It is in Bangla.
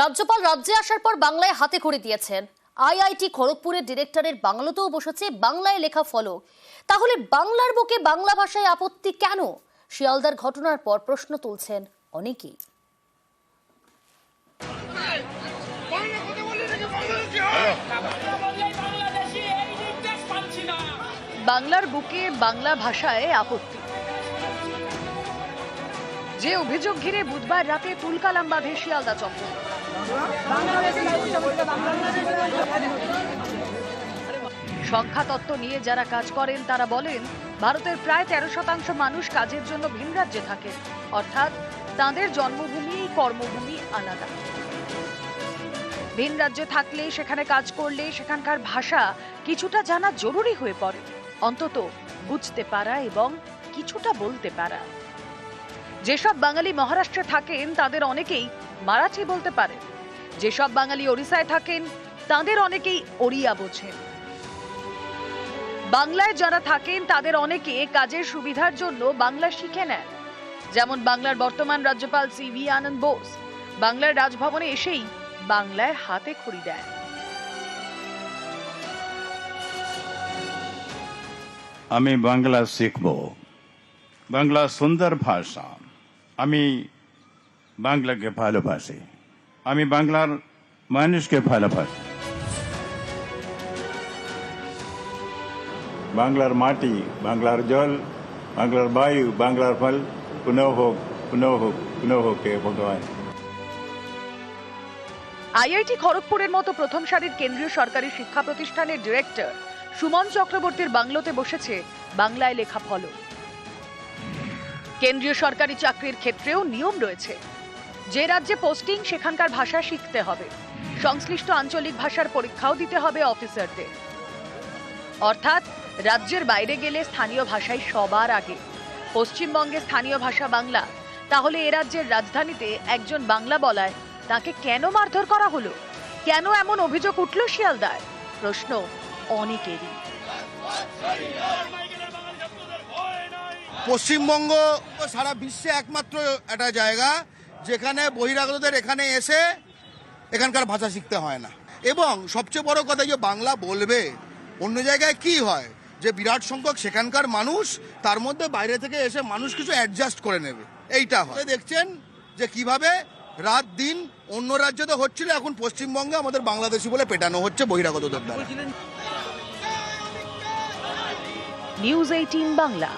রাজ্যপাল রাজ্যে আসার পর বাংলায় হাতে করে দিয়েছেন। আইআইটি খড়গপুরের ডিরেক্টরের বাংলোতেও বসেছে বাংলায় লেখা ফলক। তাহলে বাংলার বুকে বাংলা ভাষায় আপত্তি কেন? শিয়ালদার ঘটনার পর প্রশ্ন তুলছেন অনেকেই। বাংলার বুকে বাংলা ভাষায় আপত্তি। যে অভিযোগ ঘিরে বুধবার রাতে তুলকালাম বাঁধে শিয়ালদা চত্বর। সংখ্যা তত্ত্ব নিয়ে যারা কাজ করেন, তারা বলেন, ভারতের প্রায় তেরো শতাংশ মানুষ কাজের জন্য ভিন রাজ্যে থাকেন অর্থাৎ তাদের জন্মভূমি, কর্মভূমি আলাদা। ভিন রাজ্যে থাকলে, সেখানে কাজ করলে, সেখানকার ভাষা কিছুটা জানা জরুরি হয়ে পড়ে। অন্তত বুঝতে পারা এবং কিছুটা বলতে পারা। যেসব বাঙালি মহারাষ্ট্রে থাকেন, তাদের অনেকেই মারাঠি বলতে পারেন যেসব বাঙালি ওড়িশায় থাকেন, তাদের অনেকেই ওড়িয়া বোঝেন। বাংলায় যারা থাকেন, তাদের অনেকে কাজের সুবিধার জন্য বাংলা শিখে নেন। যেমন বাংলার বর্তমান রাজ্যপাল সি ভি আনন্দ বোস বাংলার রাজভবনে এসেই বাংলায় হাতে খড়ি দেন। আমি বাংলা শিখব। বাংলা সুন্দর ভাষা। আমি বাংলাকে ভালোবাসি? আমি বাংলার মানুষকে ভালোবাসি। বাংলার মাটি, বাংলার জল, বাংলার বায়ু, বাংলার ফল, পুনঃ হোক পুনঃ হোক পুনঃ হোক ভগবান। আইআইটি খড়গপুরের মতো প্রথম সারির কেন্দ্রীয় সরকারি শিক্ষা প্রতিষ্ঠানের ডিরেক্টর সুমন চক্রবর্তীর বাংলোতে বসেছে বাংলায় লেখা ফলক। কেন্দ্রীয় সরকারি চাকরির ক্ষেত্রেও নিয়ম রয়েছে। যে রাজ্যে পোস্টিং সেখানকার ভাষা শিখতে হবে। সংশ্লিষ্ট আঞ্চলিক ভাষার পরীক্ষাও দিতে হবে অফিসারদের অর্থাৎ, রাজ্যের বাইরে গেলে স্থানীয় ভাষাই সবার আগে। পশ্চিমবঙ্গে স্থানীয় ভাষা বাংলা। তাহলে এ রাজ্যের রাজধানীতে একজন বাংলা বলায়, তাকে কেন মারধর করা হলো? কেন এমন অভিযোগ উঠল শিয়ালদায়? প্রশ্ন অনেকেরই। পশ্চিমবঙ্গ সারা বিশ্বে একমাত্র একটা জায়গা যেখানে বহিরাগতদের এখানে এসে এখানকার ভাষা শিখতে হয় না। এবং সবচেয়ে বড় কথা যে বাংলা বলবে, অন্য জায়গায় কি হয়? যে বিরাট সংখ্যক সেখানকার মানুষ, তার মধ্যে বাইরে থেকে এসে মানুষ কিছু অ্যাডজাস্ট করে নেবে। এইটা হয়। দেখছেন যে কীভাবে রাত দিন অন্য রাজ্যতে হচ্ছিল, এখন পশ্চিমবঙ্গে আমাদের বাংলাদেশি বলে পেটানো হচ্ছে বহিরাগতদের নিউজ এইটিন বাংলা